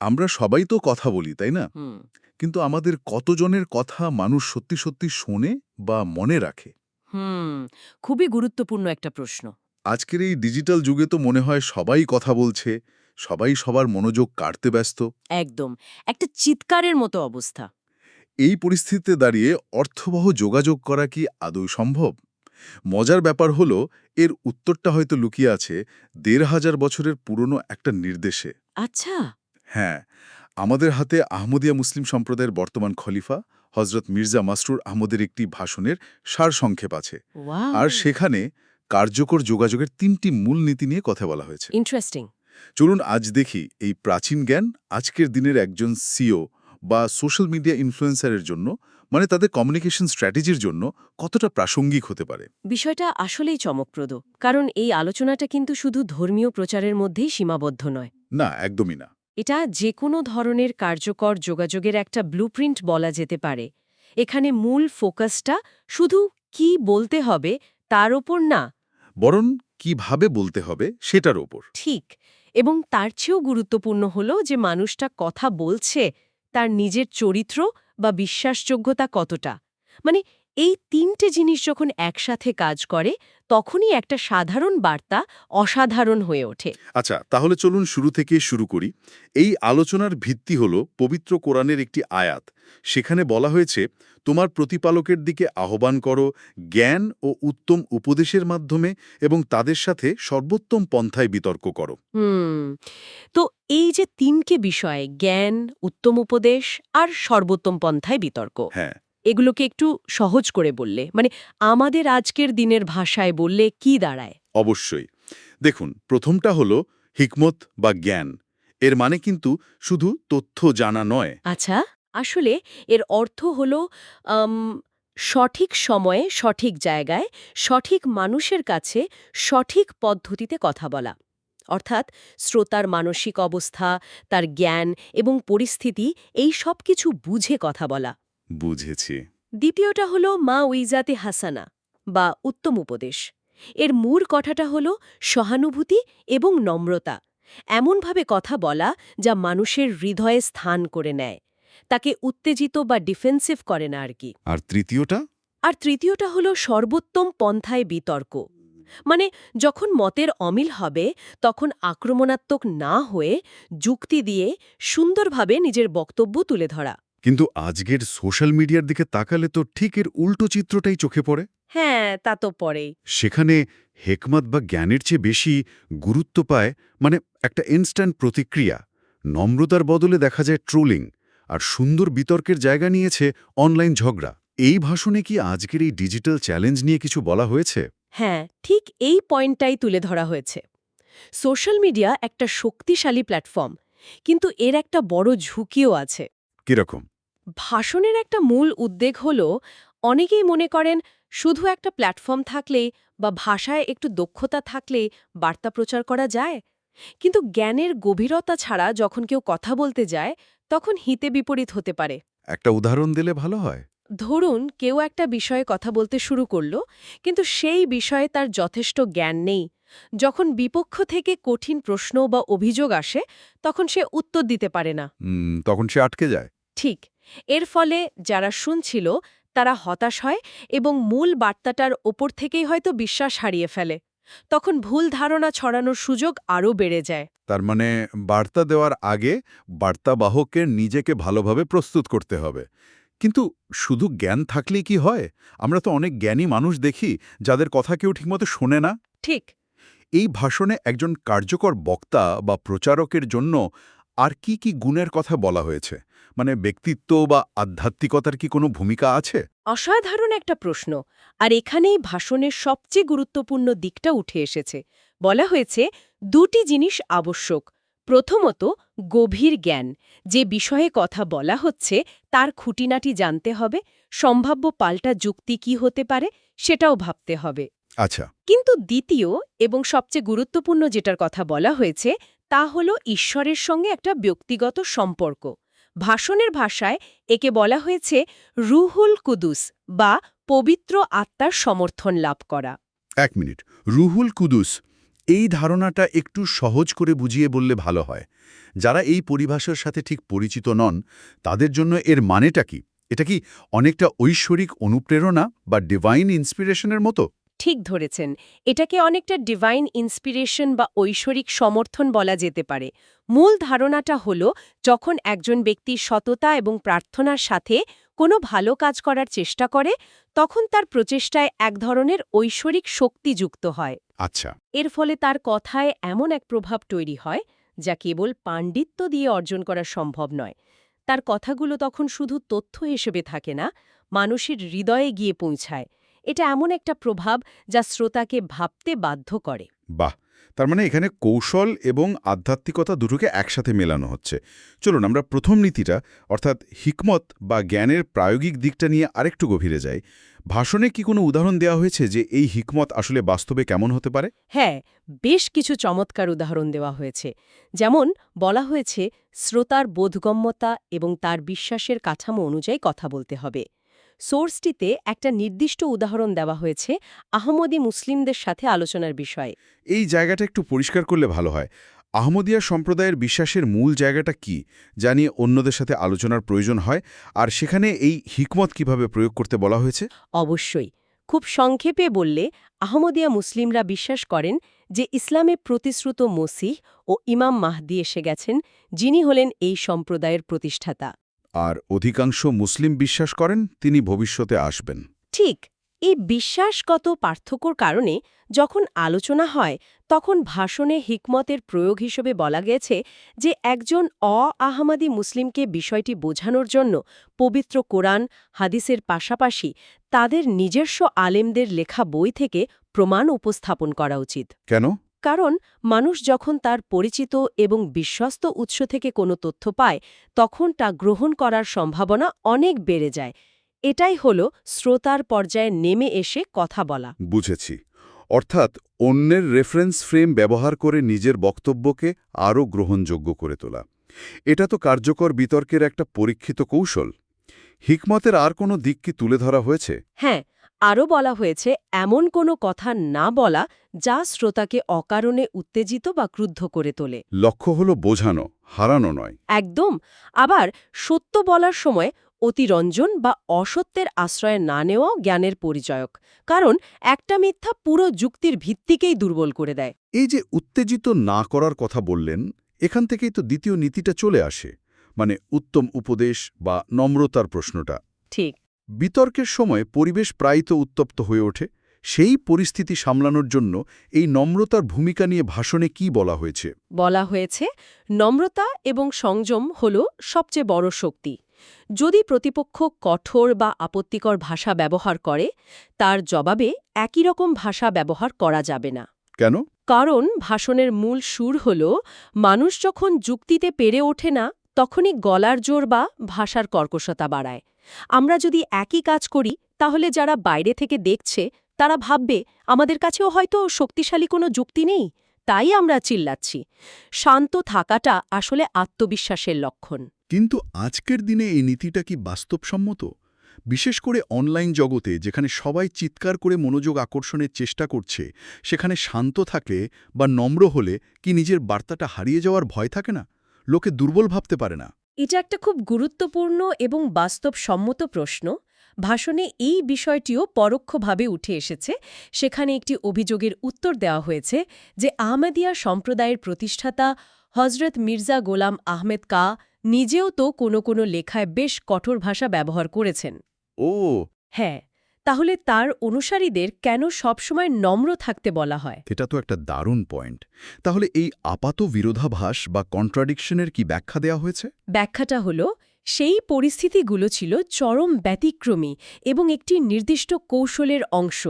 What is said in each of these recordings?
আমরা সবাই তো কথা বলি তাই না? কিন্তু আমাদের কতজনের কথা মানুষ সত্যি সত্যি শোনে বা মনে রাখে? হুম খুবই গুরুত্বপূর্ণ একটা প্রশ্ন। আজকের এই ডিজিটাল যুগে তো মনে হয় সবাই কথা বলছে সবাই সবার মনোযোগ কাটতে ব্যস্ত। একদম একটা চিৎকারের মতো অবস্থা। এই পরিস্থিতিতে দাঁড়িয়ে অর্থবহ যোগাযোগ করা কি আদৌ সম্ভব? মজার ব্যাপার হলো এর উত্তরটা হয়তো লুকিয়ে আছে দেড় হাজার বছরের পুরনো একটা নির্দেশে। আচ্ছা। হ্যাঁ আমাদের হাতে আহমদিয়া মুসলিম সম্প্রদায়ের বর্তমান খলিফা হজরত মির্জা মাসরুর আহমদের একটি ভাষণের সারসংক্ষেপ আছে। আর সেখানে কার্যকর যোগাযোগের তিনটি মূল নীতি নিয়ে কথা বলা হয়েছে। ইন্টারেস্টিং চলুন আজ দেখি এই প্রাচীন জ্ঞান আজকের দিনের একজন সিও বা সোশ্যাল মিডিয়া ইনফ্লুয়েন্সারের জন্য মানে তাদের কমিউনিকেশন স্ট্র্যাটেজির জন্য কতটা প্রাসঙ্গিক হতে পারে? বিষয়টা আসলেই চমকপ্রদ কারণ এই আলোচনাটা কিন্তু শুধু ধর্মীয় প্রচারের মধ্যেই সীমাবদ্ধ নয়। না একদমই না। এটা যে কোনো ধরনের কার্যকর যোগাযোগের একটা ব্লুপ্রিন্ট বলা যেতে পারে। এখানে মূল ফোকাসটা শুধু কি বলতে হবে তার ওপর না। বরং কীভাবে বলতে হবে সেটার ওপর। ঠিক এবং তার চেয়েও গুরুত্বপূর্ণ হলো যে মানুষটা কথা বলছে তার নিজের চরিত্র বা বিশ্বাসযোগ্যতা কতটা। মানে এই তিনটে জিনিস যখন একসাথে কাজ করে তখনই একটা সাধারণ বার্তা অসাধারণ হয়ে ওঠে। আচ্ছা তাহলে চলুন শুরু থেকে শুরু করি। এই আলোচনার ভিত্তি হল পবিত্র কোরআনের একটি আয়াত। সেখানে বলা হয়েছে তোমার প্রতিপালকের দিকে আহ্বান করো জ্ঞান ও উত্তম উপদেশের মাধ্যমে এবং তাদের সাথে সর্বোত্তম পন্থায় বিতর্ক করো। হুম তো এই যে তিনকে বিষয় জ্ঞান উত্তম উপদেশ আর সর্বোত্তম পন্থায় বিতর্ক। হ্যাঁ। এগুলোকে একটু সহজ করে বললে মানে আমাদের আজকের দিনের ভাষায় বললে কি দাঁড়ায়? অবশ্যই। দেখুন প্রথমটা হলো হিকমত বা জ্ঞান। এর মানে কিন্তু শুধু তথ্য জানা নয়। আচ্ছা আসলে এর অর্থ হল সঠিক সময়ে সঠিক জায়গায় সঠিক মানুষের কাছে সঠিক পদ্ধতিতে কথা বলা। অর্থাৎ শ্রোতার মানসিক অবস্থা তার জ্ঞান এবং পরিস্থিতি এই সব কিছু বুঝে কথা বলা। বুঝেছি। দ্বিতীয়টা হল মা উইজাতে হাসানা বা উত্তম উপদেশ। এর মূল কথাটা হল সহানুভূতি এবং নম্রতা। এমনভাবে কথা বলা যা মানুষের হৃদয়ে স্থান করে নেয়। তাকে উত্তেজিত বা ডিফেন্সিভ করে না আর কি। আর তৃতীয়টা? আর তৃতীয়টা হল সর্বোত্তম পন্থায় বিতর্ক। মানে যখন মতের অমিল হবে তখন আক্রমণাত্মক না হয়ে যুক্তি দিয়ে সুন্দরভাবে নিজের বক্তব্য তুলে ধরা। কিন্তু আজকের সোশ্যাল মিডিয়ার দিকে তাকালে তো ঠিক এর উল্টো চিত্রটাই চোখে পড়ে। হ্যাঁ তা তো পরেই সেখানে হেকমত বা জ্ঞানের চেয়ে বেশি গুরুত্ব পায় মানে একটা ইনস্ট্যান্ট প্রতিক্রিয়া। নম্রতার বদলে দেখা যায় ট্রোলিং আর সুন্দর বিতর্কের জায়গা নিয়েছে অনলাইন ঝগড়া। এই ভাষণে কি আজকের এই ডিজিটাল চ্যালেঞ্জ নিয়ে কিছু বলা হয়েছে? হ্যাঁ ঠিক এই পয়েন্টটাই তুলে ধরা হয়েছে। সোশ্যাল মিডিয়া একটা শক্তিশালী প্ল্যাটফর্ম কিন্তু এর একটা বড় ঝুঁকিও আছে। কীরকম? ভাষণের একটা মূল উদ্বেগ হল অনেকেই মনে করেন শুধু একটা প্ল্যাটফর্ম থাকলে বা ভাষায় একটু দক্ষতা থাকলে বার্তা প্রচার করা যায়। কিন্তু জ্ঞানের গভীরতা ছাড়া যখন কেউ কথা বলতে যায় তখন হিতে বিপরীত হতে পারে। একটা উদাহরণ দিলে ভালো হয়। ধরুন কেউ একটা বিষয়ে কথা বলতে শুরু করল কিন্তু সেই বিষয়ে তার যথেষ্ট জ্ঞান নেই। যখন বিপক্ষ থেকে কঠিন প্রশ্ন বা অভিযোগ আসে তখন সে উত্তর দিতে পারে না। তখন সে আটকে যায়। ঠিক। এর ফলে যারা শুনছিল তারা হতাশ হয় এবং মূল বার্তাটার ওপর থেকেই হয়তো বিশ্বাস হারিয়ে ফেলে। তখন ভুল ধারণা ছড়ানোর সুযোগ আরও বেড়ে যায়। তার মানে বার্তা দেওয়ার আগে বার্তাবাহকের নিজেকে ভালোভাবে প্রস্তুত করতে হবে। কিন্তু শুধু জ্ঞান থাকলেই কি হয়? আমরা তো অনেক জ্ঞানী মানুষ দেখি যাদের কথা কেউ ঠিকমতো শোনে না। ঠিক। এই ভাষণে একজন কার্যকর বক্তা বা প্রচারকের জন্য আর কি কি গুণের কথা বলা হয়েছে? মানে ব্যক্তিত্ব বা আধ্যাত্মিকতার কি কোনো ভূমিকা আছে? অসাধারণ একটা প্রশ্ন। আর এখানেই ভাষণের সবচেয়ে গুরুত্বপূর্ণ দিকটা উঠে এসেছে। বলা হয়েছে দুটি জিনিস আবশ্যক। প্রথমত গভীর জ্ঞান। যে বিষয়ে কথা বলা হচ্ছে তার খুঁটিনাটি জানতে হবে। সম্ভাব্য পাল্টা যুক্তি কি হতে পারে সেটাও ভাবতে হবে। আচ্ছা। কিন্তু দ্বিতীয় এবং সবচেয়ে গুরুত্বপূর্ণ যেটার কথা বলা হয়েছে তা হল ঈশ্বরের সঙ্গে একটা ব্যক্তিগত সম্পর্ক। ভাষণের ভাষায় একে বলা হয়েছে রুহুল কুদুস বা পবিত্র আত্মার সমর্থন লাভ করা। এক মিনিট। রুহুল কুদুস, এই ধারণাটা একটু সহজ করে বুঝিয়ে বললে ভালো হয়। যারা এই পরিভাষার সাথে ঠিক পরিচিত নন, তাদের জন্য এর মানেটা কি? এটা কি অনেকটা ঐশ্বরিক অনুপ্রেরণা বা ডিভাইন ইন্সপিরেশনের মতো? ঠিক ধরেছেন এটাকে অনেকটা ডিভাইন ইন্সপিরেশন বা ঐশ্বরিক সমর্থন বলা যেতে পারে। মূল ধারণাটা হল যখন একজন ব্যক্তি সততা এবং প্রার্থনার সাথে কোনো ভালো কাজ করার চেষ্টা করে তখন তার প্রচেষ্টায় এক ধরনের ঐশ্বরিক শক্তি যুক্ত হয়। আচ্ছা। এর ফলে তার কথায় এমন এক প্রভাব তৈরি হয় যা কেবল পাণ্ডিত্য দিয়ে অর্জন করা সম্ভব নয়। তার কথাগুলো তখন শুধু তথ্য হিসেবে থাকে না মানুষের হৃদয়ে গিয়ে পৌঁছায়। এটা এমন একটা প্রভাব যা শ্রোতাকে ভাবতে বাধ্য করে। বাহ! তার মানে এখানে কৌশল এবং আধ্যাত্মিকতা দুটোকে একসাথে মেলানো হচ্ছে। চলুন আমরা প্রথম নীতিটা অর্থাৎ হিকমত বা জ্ঞানের প্রায়োগিক দিকটা নিয়ে আরেকটু গভীরে যাই। ভাষণে কি কোনো উদাহরণ দেওয়া হয়েছে যে এই হিকমত আসলে বাস্তবে কেমন হতে পারে? হ্যাঁ বেশ কিছু চমৎকার উদাহরণ দেওয়া হয়েছে। যেমন বলা হয়েছে শ্রোতার বোধগম্যতা এবং তার বিশ্বাসের কাঠামো অনুযায়ী কথা বলতে হবে। সোর্সটিতে একটা নির্দিষ্ট উদাহরণ দেওয়া হয়েছে আহমদী মুসলিমদের সাথে আলোচনার বিষয়ে। এই জায়গাটা একটু পরিষ্কার করলে ভালো হয়। আহমদিয়া সম্প্রদায়ের বিশ্বাসের মূল জায়গাটা কি যা নিয়ে অন্যদের সাথে আলোচনার প্রয়োজন হয় আর সেখানে এই হিকমত কীভাবে প্রয়োগ করতে বলা হয়েছে? অবশ্যই। খুব সংক্ষেপে বললে আহমদিয়া মুসলিমরা বিশ্বাস করেন যে ইসলামে প্রতিশ্রুত মসিহ ও ইমাম মাহদি এসে গেছেন যিনি হলেন এই সম্প্রদায়ের প্রতিষ্ঠাতা। আর অধিকাংশ মুসলিম বিশ্বাস করেন তিনি ভবিষ্যতে আসবেন। ঠিক এই বিশ্বাসগত পার্থক্যর কারণে যখন আলোচনা হয় তখন ভাষণে হিকমতের প্রয়োগ হিসেবে বলা গেছে যে একজন অ আহমাদি মুসলিমকে বিষয়টি বোঝানোর জন্য পবিত্র কোরআন হাদিসের পাশাপাশি তাদের নিজস্ব আলেমদের লেখা বই থেকে প্রমাণ উপস্থাপন করা উচিত। কেন? কারণ মানুষ যখন তার পরিচিত এবং বিশ্বস্ত উৎস থেকে কোনো তথ্য পায় তখন তা গ্রহণ করার সম্ভাবনা অনেক বেড়ে যায়। এটাই হল শ্রোতার পর্যায়ে নেমে এসে কথা বলা। বুঝেছি। অর্থাৎ অন্যের রেফারেন্স ফ্রেম ব্যবহার করে নিজের বক্তব্যকে আরও গ্রহণযোগ্য করে তোলা। এটা তো কার্যকর বিতর্কের একটা পরীক্ষিত কৌশল। হিকমতের আর কোনো দিক কি তুলে ধরা হয়েছে? হ্যাঁ আরও বলা হয়েছে এমন কোনো কথা না বলা যা শ্রোতাকে অকারণে উত্তেজিত বা ক্রুদ্ধ করে তোলে। লক্ষ্য হলো বোঝানো হারানো নয়। একদম। আবার সত্য বলার সময় অতিরঞ্জন বা অসত্যের আশ্রয় না নেওয়াও জ্ঞানের পরিচয়ক কারণ একটা মিথ্যা পুরো যুক্তির ভিত্তিকেই দুর্বল করে দেয়। এই যে উত্তেজিত না করার কথা বললেন এখান থেকেই তো দ্বিতীয় নীতিটা চলে আসে মানে উত্তম উপদেশ বা নম্রতার প্রশ্নটা। ঠিক। বিতর্কের সময় পরিবেশ প্রায়ই তো উত্তপ্ত হয়ে ওঠে। সেই পরিস্থিতি সামলানোর জন্য এই নম্রতার ভূমিকা নিয়ে ভাষণে কি বলা হয়েছে? বলা হয়েছে নম্রতা এবং সংযম হল সবচেয়ে বড় শক্তি। যদি প্রতিপক্ষ কঠোর বা আপত্তিকর ভাষা ব্যবহার করে তার জবাবে একই রকম ভাষা ব্যবহার করা যাবে না। কেন? কারণ ভাষণের মূল সুর হল মানুষ যখন যুক্তিতে পেরে ওঠে না তখনই গলার জোর বা ভাষার কর্কশতা বাড়ায়। আমরা যদি একই কাজ করি, তাহলে যারা বাইরে থেকে দেখছে, তারা ভাববে, আমাদের কাছেও হয়তো শক্তিশালী কোনো যুক্তি নেই। তাই আমরা চিল্লাচ্ছি। শান্ত থাকাটা আসলে আত্মবিশ্বাসের লক্ষণ। কিন্তু আজকের দিনে এই নীতিটা কি বাস্তবসম্মত? বিশেষ করে অনলাইন জগতে, যেখানে সবাই চিৎকার করে মনোযোগ আকর্ষণের চেষ্টা করছে, সেখানে শান্ত থাকলে বা নম্র হলে কি নিজের বার্তাটা হারিয়ে যাওয়ার ভয় থাকে না? লোকে দুর্বল ভাবতে পারে না। এটা একটা খুব গুরুত্বপূর্ণ এবং বাস্তবসম্মত প্রশ্ন। ভাষণে এই বিষয়টিও পরোক্ষভাবে উঠে এসেছে। সেখানে একটি অভিযোগের উত্তর দেওয়া হয়েছে যে আহমেদিয়া সম্প্রদায়ের প্রতিষ্ঠাতা হজরত মির্জা গোলাম আহমেদ কা নিজেও তো কোনো কোনো লেখায় বেশ কঠোর ভাষা ব্যবহার করেছেন। ও। হ্যাঁ। তাহলে তার অনুসারীদের কেন সবসময় নম্র থাকতে বলা হয়? এটা তো একটা দারুণ পয়েন্ট। তাহলে এই আপাত বিরোধাভাস বা কন্ট্রাডিকশনের কি ব্যাখ্যা দেয়া হয়েছে? ব্যাখ্যাটা হলো সেই পরিস্থিতিগুলো ছিল চরম ব্যতিক্রমী এবং একটি নির্দিষ্ট কৌশলের অংশ।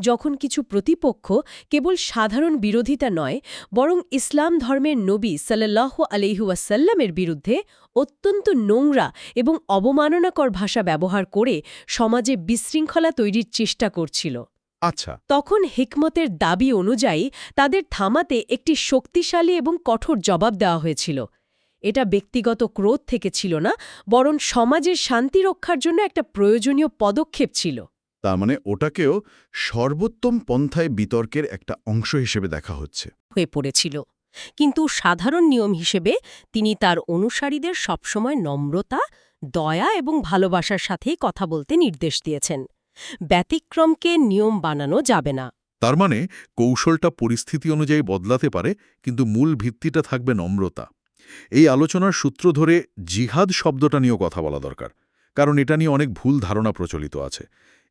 যখন কিছু প্রতিপক্ষ কেবল সাধারণ বিরোধিতা নয় বরং ইসলাম ধর্মের নবী সাল্লাহ আলহিউসাল্লামের বিরুদ্ধে অত্যন্ত নোংরা এবং অবমাননাকর ভাষা ব্যবহার করে সমাজে বিশৃঙ্খলা তৈরির চেষ্টা করছিল। আচ্ছা। তখন হিকমতের দাবি অনুযায়ী তাদের থামাতে একটি শক্তিশালী এবং কঠোর জবাব দেওয়া হয়েছিল। এটা ব্যক্তিগত ক্রোধ থেকে ছিল না বরং সমাজের শান্তি রক্ষার জন্য একটা প্রয়োজনীয় পদক্ষেপ ছিল। তার মানে ওটাকেও সর্বোত্তম পন্থায় বিতর্কের একটা অংশ হিসেবে দেখা হচ্ছে। হয়ে পড়েছিল। কিন্তু সাধারণ নিয়ম হিসেবে তিনি তার অনুসারীদের সবসময় নম্রতা দয়া এবং ভালোবাসার সাথেই কথা বলতে নির্দেশ দিয়েছেন। ব্যতিক্রমকে নিয়ম বানানো যাবে না। তার মানে কৌশলটা পরিস্থিতি অনুযায়ী বদলাতে পারে কিন্তু মূল ভিত্তিটা থাকবে নম্রতা। এই আলোচনার সূত্র ধরে জিহাদ শব্দটা নিয়েও কথা বলা দরকার কারণ এটা নিয়ে অনেক ভুল ধারণা প্রচলিত আছে।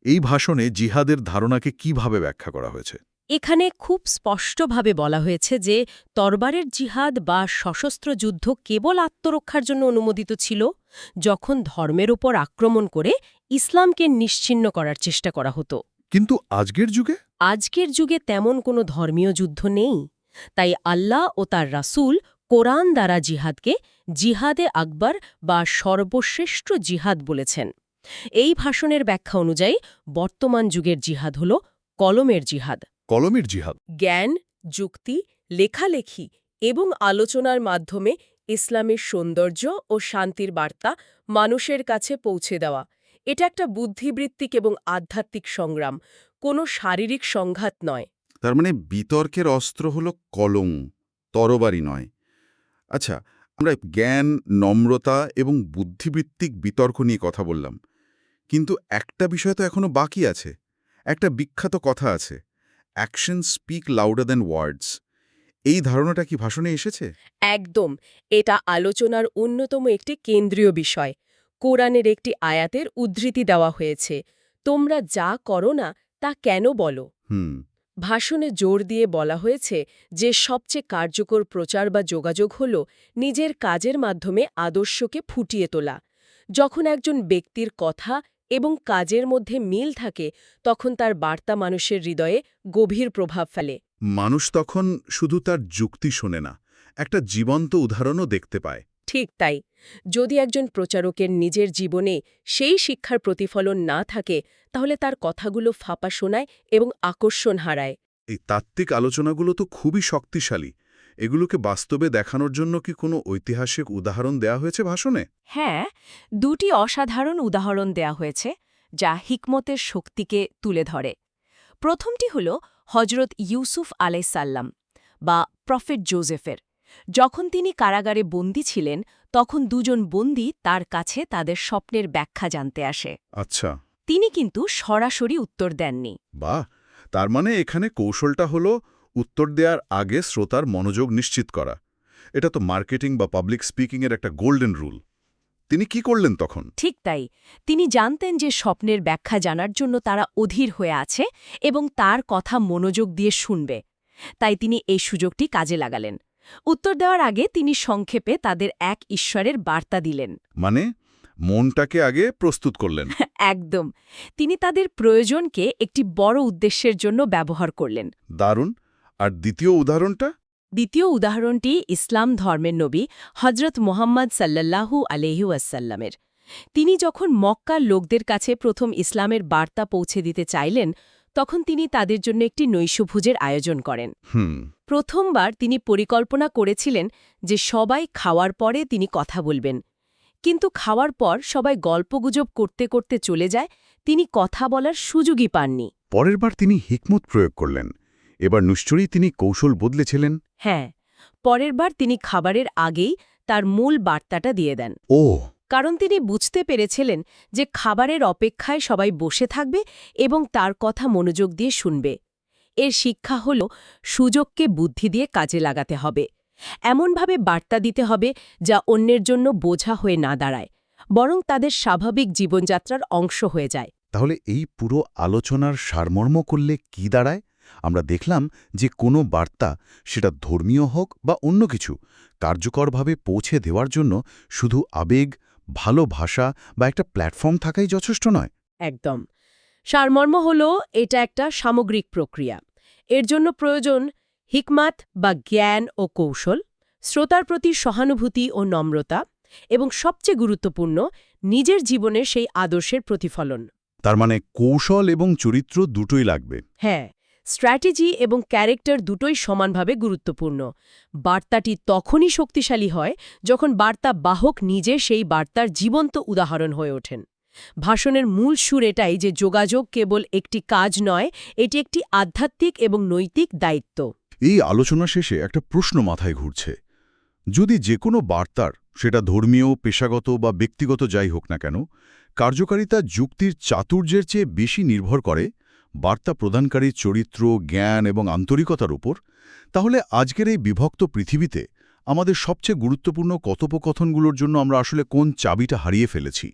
এই ভাষণে জিহাদের ধারণাকে কীভাবে ব্যাখ্যা করা হয়েছে? এখানে খুব স্পষ্টভাবে বলা হয়েছে যে তরবারের জিহাদ বা সশস্ত্র যুদ্ধ কেবল আত্মরক্ষার জন্য অনুমোদিত ছিল যখন ধর্মের ওপর আক্রমণ করে ইসলামকে নিশ্চিন্ন করার চেষ্টা করা হতো। কিন্তু আজকের যুগে? আজকের যুগে তেমন কোনো ধর্মীয় যুদ্ধ নেই। তাই আল্লাহ ও তার রাসূল কোরআন দ্বারা জিহাদকে জিহাদে আকবর বা সর্বশ্রেষ্ঠ জিহাদ বলেছেন। এই ভাষণের ব্যাখ্যা অনুযায়ী বর্তমান যুগের জিহাদ হল কলমের জিহাদ। কলমের জিহাদ। জ্ঞান যুক্তি লেখালেখি এবং আলোচনার মাধ্যমে ইসলামের সৌন্দর্য ও শান্তির বার্তা মানুষের কাছে পৌঁছে দেওয়া। এটা একটা বুদ্ধিবৃত্তিক এবং আধ্যাত্মিক সংগ্রাম কোনো শারীরিক সংঘাত নয়। তার মানে বিতর্কের অস্ত্র হল কলম তরবারি নয়। আচ্ছা আমরা জ্ঞান নম্রতা এবং বুদ্ধিবৃত্তিক বিতর্ক নিয়ে কথা বললাম। কিন্তু একটা বিষয় তো এখনও বাকি আছে। একটা বিখ্যাত কথা আছে action speak louder than words এই ধারণাটা কি ভাষণে এসেছে? একদম এটা আলোচনার অন্যতম একটি কেন্দ্রীয় বিষয়। কোরআনের একটি আয়াতের উদ্ধৃতি দেওয়া হয়েছে তোমরা যা করো না তা কেন বলো? হুম। ভাষণে জোর দিয়ে বলা হয়েছে যে সবচেয়ে কার্যকর প্রচার বা যোগাযোগ হল নিজের কাজের মাধ্যমে আদর্শকে ফুটিয়ে তোলা। যখন একজন ব্যক্তির কথা এবং কাজের মধ্যে মিল থাকে তখন তার বার্তা মানুষের হৃদয়ে গভীর প্রভাব ফেলে। মানুষ তখন শুধু তার যুক্তি শোনে না একটা জীবন্ত উদাহরণও দেখতে পায়। ঠিক তাই যদি একজন প্রচারকের নিজের জীবনে সেই শিক্ষার প্রতিফলন না থাকে তাহলে তার কথাগুলো ফাঁপা শোনায় এবং আকর্ষণ হারায়। এই তাত্ত্বিক আলোচনাগুলো তো খুবই শক্তিশালী এগুলোকে বাস্তবে দেখানোর জন্য কি কোনো ঐতিহাসিক উদাহরণ দেয়া হয়েছে ভাষণে? হ্যাঁ দুটি অসাধারণ উদাহরণ দেয়া হয়েছে যা হিকমতের শক্তিকে তুলে ধরে। প্রথমটি হল হজরত ইউসুফ আলাইসাল্লাম বা প্রফেট জোজেফের যখন তিনি কারাগারে বন্দী ছিলেন তখন দুজন বন্দী তার কাছে তাদের স্বপ্নের ব্যাখ্যা জানতে আসে। আচ্ছা। তিনি কিন্তু সরাসরি উত্তর দেননি। বাহ! তার মানে এখানে কৌশলটা হলো উত্তর দেওয়ার আগে শ্রোতার মনোযোগ নিশ্চিত করা। এটা তো মার্কেটিং বা পাবলিক স্পিকিংয়ের একটা গোল্ডেন রুল। তিনি কি করলেন তখন? ঠিক তাই। তিনি জানতেন যে স্বপ্নের ব্যাখ্যা জানার জন্য তারা অধীর হয়ে আছে এবং তার কথা মনোযোগ দিয়ে শুনবে। তাই তিনি এই সুযোগটি কাজে লাগালেন। উত্তর দেওয়ার আগে তিনি সংক্ষেপে তাদের এক ঈশ্বরের বার্তা দিলেন। মানে মনটাকে আগে প্রস্তুত করলেন। একদম। তিনি তাদের প্রয়োজনকে একটি বড় উদ্দেশ্যের জন্য ব্যবহার করলেন। দারুণ। আর দ্বিতীয় উদাহরণটা? দ্বিতীয় উদাহরণটি ইসলাম ধর্মের নবী হজরত মোহাম্মদ সাল্লাল্লাহু আলহু আসাল্লামের তিনি যখন মক্কার লোকদের কাছে প্রথম ইসলামের বার্তা পৌঁছে দিতে চাইলেন তখন তিনি তাদের জন্য একটি নৈশভোজের আয়োজন করেন। হুম। প্রথমবার তিনি পরিকল্পনা করেছিলেন যে সবাই খাওয়ার পরে তিনি কথা বলবেন। কিন্তু খাওয়ার পর সবাই গল্পগুজব করতে করতে চলে যায় তিনি কথা বলার সুযোগই পাননি। পরের বার তিনি হিকমত প্রয়োগ করলেন। এবার নিশ্চয়ই তিনি কৌশল বদলেছিলেন। হ্যাঁ পরের বার তিনি খাবারের আগেই তার মূল বার্তাটা দিয়ে দেন। ও। কারণ তিনি বুঝতে পেরেছিলেন যে খাবারের অপেক্ষায় সবাই বসে থাকবে এবং তার কথা মনোযোগ দিয়ে শুনবে। এর শিক্ষা হল সুযোগকে বুদ্ধি দিয়ে কাজে লাগাতে হবে। এমনভাবে বার্তা দিতে হবে যা অন্যের জন্য বোঝা হয়ে না দাঁড়ায় বরং তাদের স্বাভাবিক জীবনযাত্রার অংশ হয়ে যায়। তাহলে এই পুরো আলোচনার সারমর্ম করলে কি দাঁড়ায়? আমরা দেখলাম যে কোনো বার্তা সেটা ধর্মীয় হোক বা অন্য কিছু কার্যকরভাবে পৌঁছে দেওয়ার জন্য শুধু আবেগ ভালো ভাষা বা একটা প্ল্যাটফর্ম থাকাই যথেষ্ট নয়। একদম। সারমর্ম হল এটা একটা সামগ্রিক প্রক্রিয়া। এর জন্য প্রয়োজন হিকমাত বা জ্ঞান ও কৌশল শ্রোতার প্রতি সহানুভূতি ও নম্রতা এবং সবচেয়ে গুরুত্বপূর্ণ নিজের জীবনে সেই আদর্শের প্রতিফলন। তার মানে কৌশল এবং চরিত্র দুটোই লাগবে। হ্যাঁ স্ট্র্যাটেজি এবং ক্যারেক্টার দুটোই সমানভাবে গুরুত্বপূর্ণ। বার্তাটি তখনই শক্তিশালী হয় যখন বার্তা বাহক নিজে সেই বার্তার জীবন্ত উদাহরণ হয়ে ওঠেন। ভাষণের মূল সুর এটাই যে যোগাযোগ কেবল একটি কাজ নয়, এটি একটি আধ্যাত্মিক এবং নৈতিক দায়িত্ব। এই আলোচনা শেষে একটা প্রশ্ন মাথায় ঘুরছে। যদি যে কোনো বার্তার, সেটা ধর্মীয়, পেশাগত বা ব্যক্তিগত যাই হোক না কেন, কার্যকারিতা যুক্তির চাতুর্যের চেয়ে বেশি নির্ভর করে বার্তা প্রদানকারীর চরিত্র, জ্ঞান এবং আন্তরিকতার উপর, তাহলে আজকের এই বিভক্ত পৃথিবীতে আমাদের সবচেয়ে গুরুত্বপূর্ণ কথোপকথনগুলোর জন্য আমরা আসলে কোন চাবিটা হারিয়ে ফেলেছি?